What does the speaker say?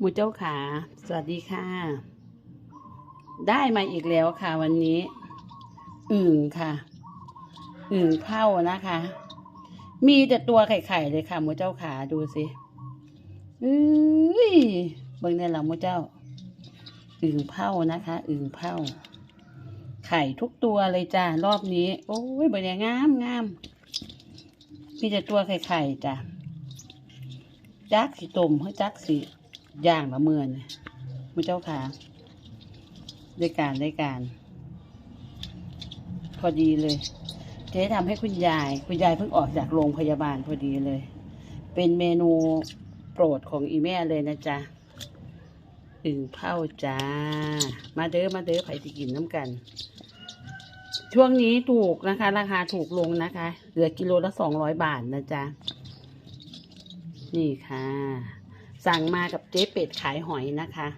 หมูเจ้าขา สวัสดีค่ะ ได้มาอีกแล้วค่ะ วันนี้อึ่งค่ะอึ่งเผานะคะ มีแต่ตัวไข่ๆเลยค่ะหมูเจ้าขาดูสิอุ้ยเบิ่งเนี่ยหลังมูเจ้าอึ่งเผานะคะอึ่งเผาไข่ทุกตัวเลยจ้ารอบนี้ โอ้ยเบิ่งเนี่ยงามงามมีแต่ตัวไข่ๆจ้ะจักสีต้มให้จักสี ย่างละเมือนมูเจ้าขาได้การได้การ พอดีเลยเจ๊ทำให้คุณยาย คุณยายเพิ่งออกจากโรงพยาบาลพอดีเลย เป็นเมนูโปรดของอีแม่เลยนะจ๊ะอึ่งเผาจ้า มาเด้อมาเด้อไผ่ที่กินน้ำกัน ช่วงนี้ถูกนะคะ ราคาถูกลงนะคะ เหลือกิโลละสองร้อยบาทนะจ๊ะ นี่ค่ะ สั่งมากับเจ๊เป็ดขายหอยนะคะ